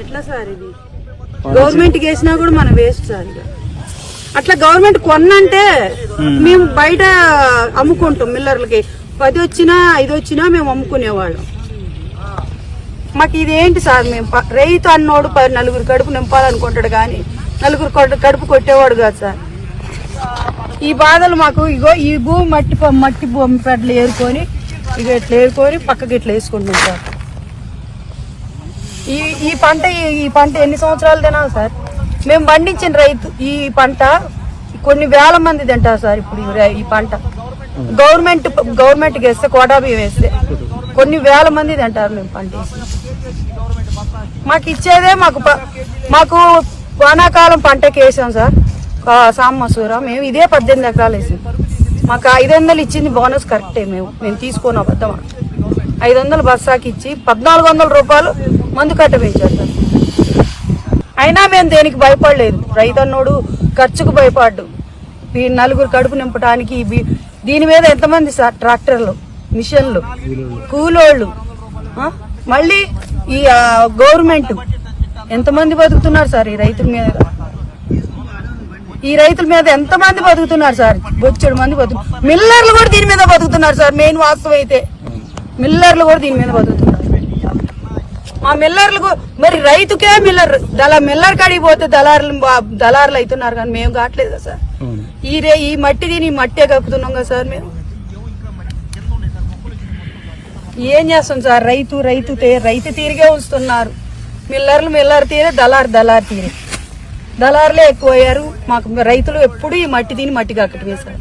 ఎట్లా సార్ ఇది? గవర్నమెంట్ వేసినా కూడా మనం వేస్ట్ సార్ ఇక. అట్లా గవర్నమెంట్ కొన్నంటే మేము. బయట అమ్ముకుంటాం మిల్లర్లకి. పది వచ్చినా ఐదు వచ్చినా మేము అమ్ముకునేవాళ్ళం. మాకు ఇదేంటి సార్ మేము రైతు అన్నోడు పది నలుగురు కడుపు నింపాలనుకుంటాడు కానీ నలుగురు కడు- కడుపు కొట్టేవాడు కాదు సార్. ఈ బాధలు మాకు ఇగో ఈ భూమి మట్టి మట్టి భూమి పెడ్లు ఏరుకొని ఇక ఇట్లా ఏరుకొని పక్కకి ఇట్లా వేసుకుంటాం సార్. ఈ ఈ పంట ఈ- ఈ పంట ఎన్ని సంవత్సరాలు తినాలి సార్? మేము పండించిన రైతు ఈ పంట కొన్ని వేల మంది తింటారు సార్ ఇప్పుడు ఈ ఈ పంట. గవర్నమెంట్ గవర్నమెంట్కి వేస్తే కోటా బియ్యం వేస్తే కొన్ని వేల మంది తింటారు మేము పంట మాకు ఇచ్చేదే మాకు ప- మాకు వానాకాలం పంటకి వేసాం సార్. కా- సామసూర మేము ఇదే పద్దెనిమిది ఎకరాలు వేసాం. మాకు ఐదు వందలు ఇచ్చింది బోనస్ కరెక్టే మేము. మేము తీసుకొని అబద్ధం ఐదు వందలు బస్సాకి ఇచ్చి పద్నాలుగు వందల రూపాయలు మందు కట్ట పెంచారు సార్ అయినా మేము దేనికి భయపడలేదు. రైతన్నోడు ఖర్చుకు భయపడ్డు. ఈ నలుగురు కడుపు నింపడానికి దీని మీద ఎంతమంది సార్ ట్రాక్టర్లు మిషన్లు కూలోళ్ళు మళ్ళీ ఈ గవర్నమెంట్ ఎంతమంది బతుకుతున్నారు సార్ ఈ రైతుల మీద? ఈ రైతుల మీద ఎంతమంది బతుకుతున్నారు సార్? బొచ్చెడు మంది బతుకు మిల్లర్లు కూడా దీని మీద బతుకుతున్నారు సార్ మెయిన్ వాస్తవం అయితే. మిల్లర్లు కూడా దీని మీద బతుకుతున్నారు. మా మిల్లర్లు గు- మరి రైతుకే మిల్లర్ దళ మిల్లర్ కాడికి పోతే దళారులు దళారులు అవుతున్నారు కానీ మేము కావట్లేదు కదా సార్ ఈ రే ఈ మట్టి దీని ఈ మట్టే కప్పుతున్నాం కదా సార్ మేము. ఏం చేస్తాం సార్? రైతు రైతు రైతు తీరిగే ఉంచుతున్నారు. మిల్లర్లు మిల్లర్ తీరే దళారు దళారు తీరే. దళారులే ఎక్కువ అయ్యారు మాకు రైతులు ఎప్పుడు ఈ మట్టి తిని మట్టి కక్కటమే సార్.